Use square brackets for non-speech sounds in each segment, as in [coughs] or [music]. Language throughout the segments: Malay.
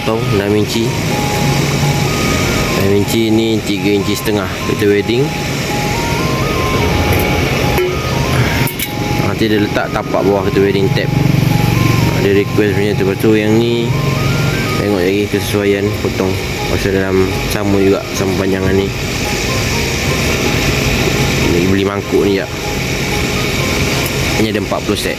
potong 6 inci. 6 inci ni 3 inci setengah kita wedding. Nanti dia letak tapak bawah kita wedding tab Dia request punya tu. Lepas tu yang ni Tengok lagi kesesuaian potong. Pasal dalam sama juga Sama panjangan ni. Beli mangkuk ni je Ini ada 40 set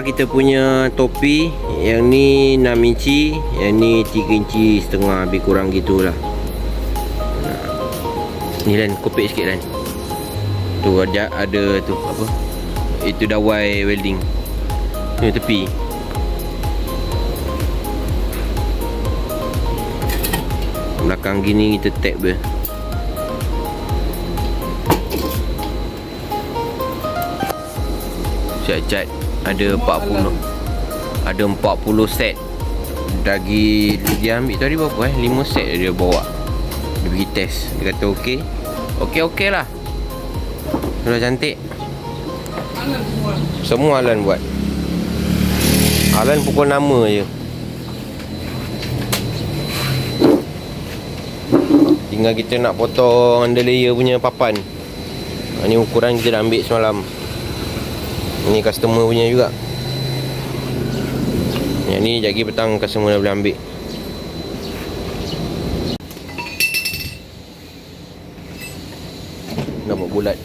Kita punya topi Yang ni 6 inci Yang ni 3 inci setengah Lebih kurang gitulah. Ni Lan kopek sikit Lan Tu ada ada tu apa? Itu dawai welding. Ni tepi. Belakang gini kita tap dia. Cat-cat ada 40 ada 40 set. Dagi dia ambil tadi berapa eh? 5 set dia bawa. Dia pergi test. Dia kata okey. Okey okey lah. Sudah cantik. Semua Alan buat. Alan pukul nama je. Tinggal kita nak potong under layer punya papan. Ha, Ni ukuran kita dah ambil semalam Ni customer punya juga. Yang ni jagi petang customer dah boleh ambil Nak buat bulat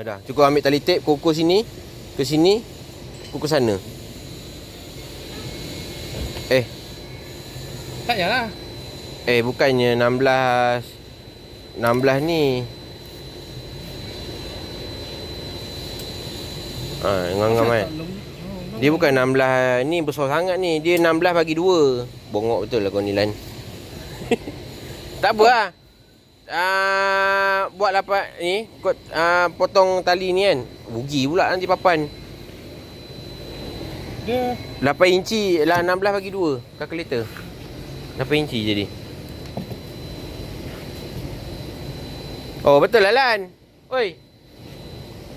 Dah, cukup ambil tali tape kukus sini ke sini kukus sana. Eh, Tak yalah. eh bukannya 16 16 ni. Ah, ngam-ngam kan. Dia bukan 16 ni besar sangat ni. Dia 16 bagi 2. Bongok betul lah kau ni Lan. [laughs] tak apa lah. Uh, buat lapat ni kot uh, potong tali ni kan. Rugi pula nanti papan. Dia 8 inci lah 16 bagi 2 kalkulator. 8 inci jadi. Oh betul lah Lan. Oi.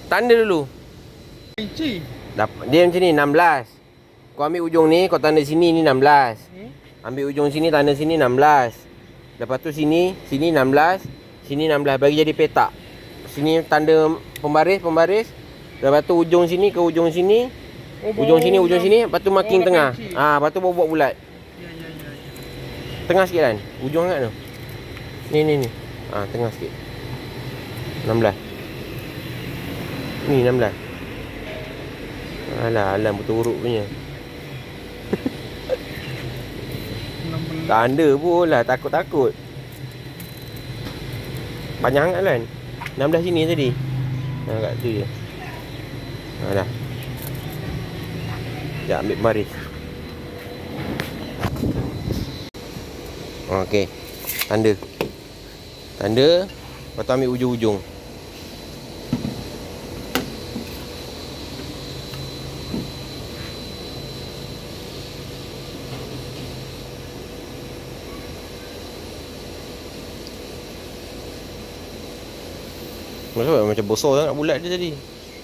Tanda dulu. inci. Dapat dia macam ni 16. Kau ambil ujung ni, kau tanda sini ni 16. Hmm? Ambil ujung sini, tanda sini 16. Lepas tu sini, sini 16, sini 16 bagi jadi petak. Sini tanda pembaris, pembaris. Lepas tu ujung sini ke ujung sini, Oh, ujung sini, ujung sini, lepas tu marking Oh, tengah. Ah, ha, lepas tu buat bulat. Ya, ya, ya. ya. Tengah sikit kan? Ujung sangat tu. Ni ni ni. Ah, ha, tengah sikit. 16. Ni 16. Alah, alam betul huruf punya. Tanda pun lah takut-takut. Panjang sangat kan? 16 sini tadi. Ha kat tu je. Ha dah. Sekejap ambil baris. Okey. Tanda. Tanda. Lepas tu ambil ujung-ujung. Macam macam besar sangat bulat dia tadi.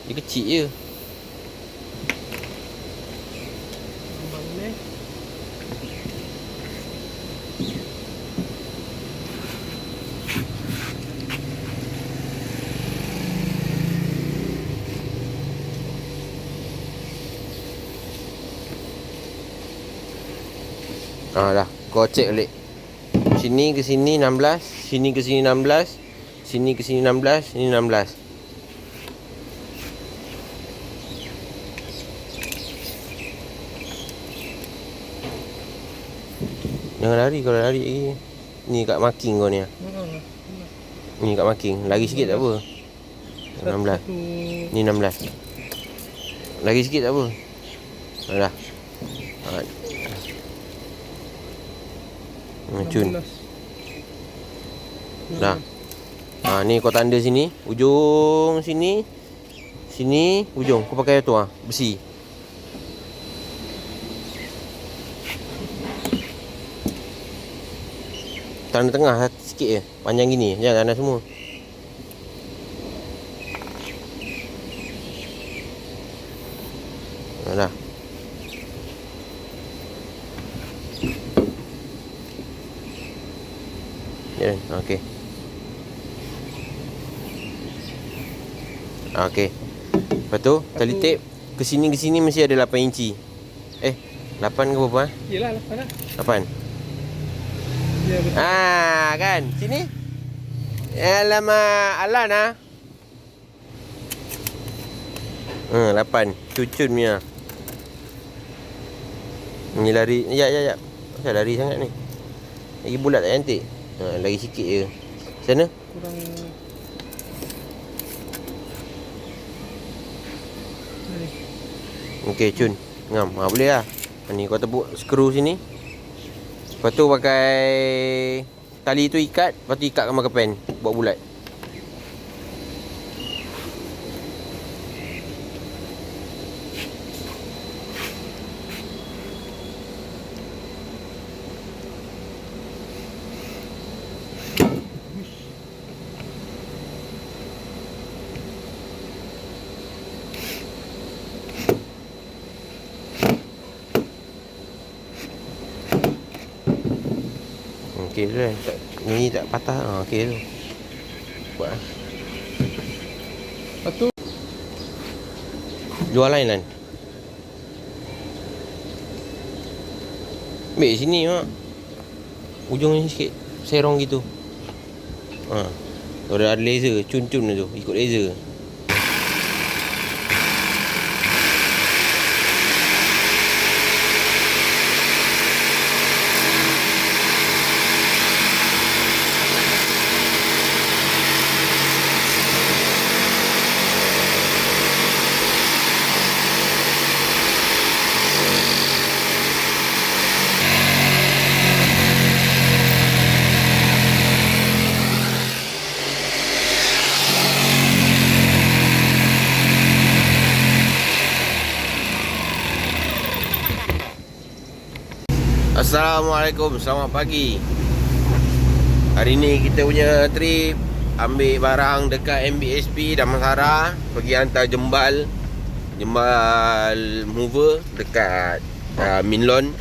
Dia kecil je. Ah dah. Kau check balik. Sini ke sini 16, sini ke sini 16, sini ke sini 16, sini 16. Jangan lari kalau lari lagi. Ni kat marking kau ni. ah. Ni kat marking. Lari sikit tak apa. 16. Satu. Ni 16. Lagi sikit tak apa. Ah, dah. Ah. Cun. 16. Dah. Ha, ni kau tanda sini. Ujung sini. Sini. Ujung. Kau pakai tu ah. Besi. Tanda tengah sat- sikit je. Panjang gini. Jangan tanda semua. Ha, dah. Ya, okey. Okey. Lepas tu, tali tape ke sini ke sini mesti ada 8 inci. Eh, 8 ke berapa eh? Yelah, lapan lah. 8. Ya, betul. Ah, kan? Sini. Alamak, Alan ah. Hmm, 8. Cucun punya. Ni lari. Ya, ya, ya. Kenapa lari sangat ni? Lagi bulat tak cantik? Ha, lagi sikit je. Sana? Kurang... Ni. Okey, cun. Ngam. Ha, boleh lah. Ha, ni kau tepuk skru sini. Lepas tu pakai tali tu ikat, lepas tu ikatkan marker pen buat bulat. Okey tu kan. Tak, ni tak patah. Ha, okey tu. Buat lah. Lepas tu, Jual lain kan. Ambil sini mak. Ujung ni sikit. Serong gitu. Ha. Ada laser. Cun-cun tu. Ikut laser. Assalamualaikum, selamat pagi. Hari ni kita punya trip Ambil barang dekat MBSP Damansara Pergi hantar jembal Jembal mover Dekat uh, Minlon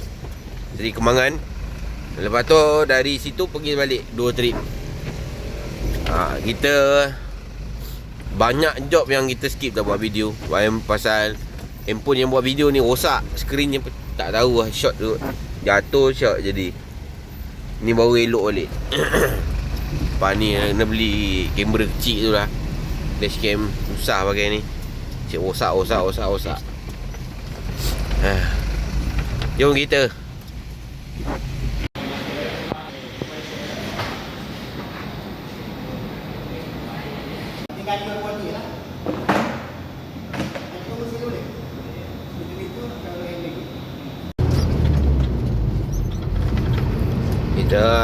Dari Kemangan. Lepas tu dari situ pergi balik Dua trip. Uh, Kita Banyak job yang kita skip tak buat video. Pasal Handphone yang buat video ni rosak yang tak tahu lah shot tu Jatuh shot jadi. Ni baru elok balik. [coughs] Lepas ni kena beli kamera kecil tu lah. Dashcam susah pakai ni. Cik rosak rosak rosak rosak. Jom kita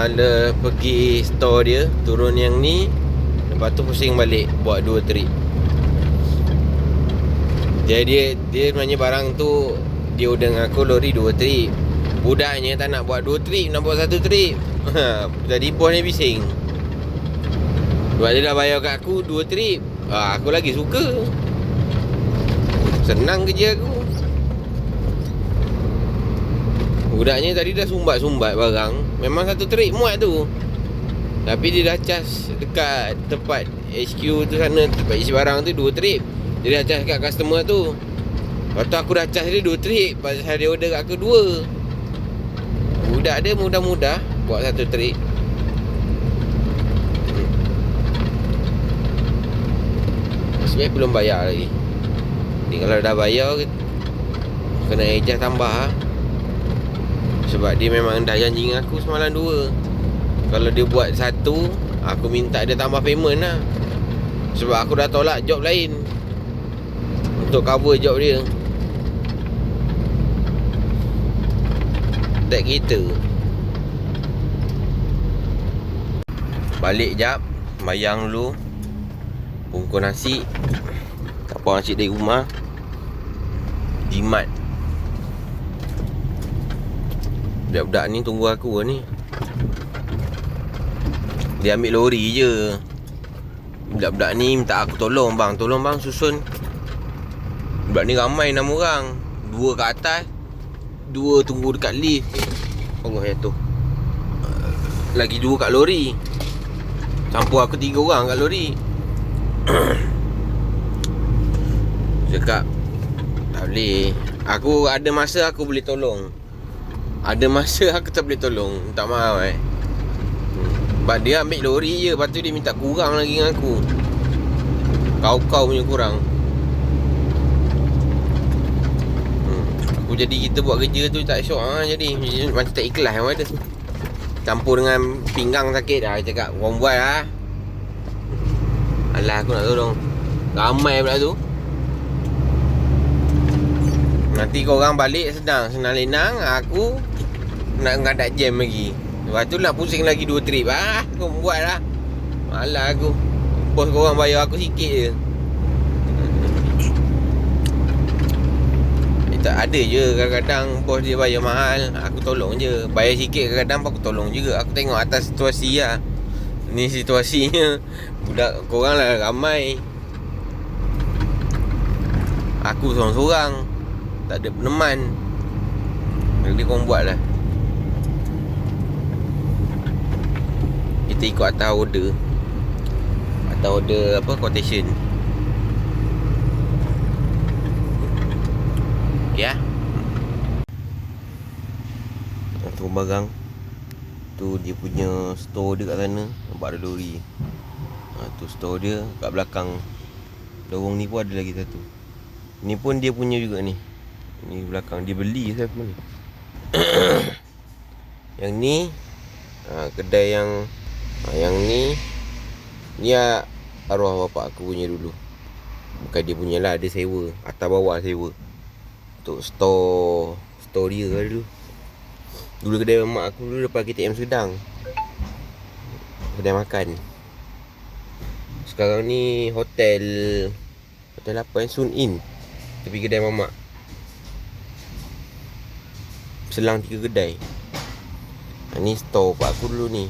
Le pergi store dia Turun yang ni Lepas tu pusing balik Buat dua trip. Jadi dia sebenarnya barang tu Dia order dengan aku lori dua trip. Budaknya tak nak buat dua trip Nak buat satu trip. [laughs] Jadi bos ni bising. Sebab dia dah bayar kat aku dua trip. Ah, Aku lagi suka. Senang kerja aku. Budaknya tadi dah sumbat-sumbat barang Memang satu trip muat tu. Tapi dia dah cas Dekat tempat HQ tu sana Tempat isi barang tu dua trip Dia dah cas kat customer tu. Lepas tu aku dah cas dia dua trip Pasal dia order kat aku dua. Budak dia mudah-mudah Buat satu trip Sebenarnya belum bayar lagi. Ni kalau dah bayar Kena ejah tambah lah sebab dia memang dah janji dengan aku semalam dua. Kalau dia buat satu Aku minta dia tambah payment lah. Sebab aku dah tolak job lain Untuk cover job dia. Tak kita Balik jap Bayang dulu. Bungkus nasi. Tak apa nasi dari rumah. Jimat Budak-budak ni tunggu aku ni. Dia ambil lori je. Budak-budak ni minta aku tolong bang Tolong bang susun. Budak ni ramai enam orang. Dua kat atas Dua tunggu dekat lift. Allah ya tu. Lagi dua kat lori. Campur aku tiga orang kat lori. [coughs] Cakap Tak boleh. Aku ada masa aku boleh tolong ada masa aku tak boleh tolong. Tak maaf eh. Sebab dia ambil lori je. Lepas tu dia minta kurang lagi dengan aku. Kau-kau punya kurang. Hmm. Aku jadi kita buat kerja tu tak syok ha, Jadi. Macam tak ikhlas yang ada Campur dengan pinggang sakit. Dah Cakap korang buat lah Alah aku nak tolong. Ramai pula tu Nanti korang balik senang Senang lenang Aku Nak ngadak jam lagi. Lepas tu nak pusing lagi dua trip. Ah, Kau buat lah. Malah aku Bos korang bayar aku sikit je. Eh, Tak ada je. Kadang-kadang Bos dia bayar mahal Aku tolong je. Bayar sikit kadang-kadang aku tolong juga. Aku tengok atas situasi lah. Ni situasinya. Budak korang lah ramai. Aku seorang-seorang tak ada peneman. Jadi korang buat lah. Kita ikut atas order. Atas order apa? Quotation. Ya Tu barang. Tu dia punya store dia kat sana. Nampak ada lori. Ha, Tu store dia kat belakang. Lorong ni pun ada lagi satu. Ni pun dia punya juga ni Ni belakang dia beli saya pun [coughs] yang ni ha, kedai yang ha, yang ni ni arwah bapak aku punya dulu. Bukan dia punya lah, dia sewa. Atas bawah sewa. Untuk store store dia lah dulu. Dulu kedai mak aku dulu depan KTM Sedang. Kedai makan. Sekarang ni hotel hotel apa yang Sun Inn. Tepi kedai mamak. Selang tiga kedai. Ni store pak aku dulu ni.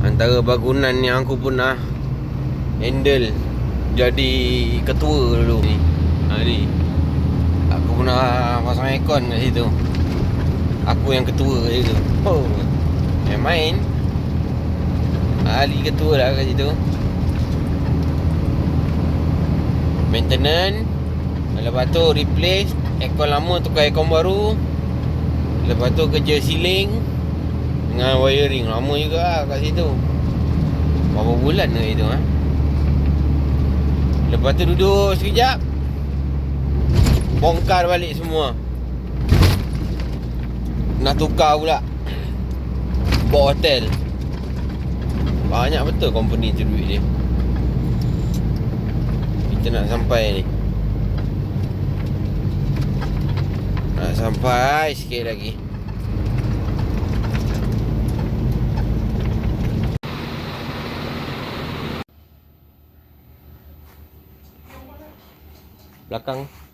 Antara bangunan yang aku pernah Handle Jadi ketua dulu ni. Ha, ni. Aku pernah pasang aircon kat situ. Aku yang ketua kat situ. Oh Main. Main Ali ketua lah kat situ Maintenance Lepas tu replace Aircon lama tukar aircon baru Lepas tu kerja ceiling Dengan wiring. Lama juga lah kat situ. Berapa bulan ke itu ha? Lepas tu duduk sekejap Bongkar balik semua. Nak tukar pula. Buat hotel. Banyak betul company tu duit dia kita nak sampai ni sampai sikit lagi. Belakang.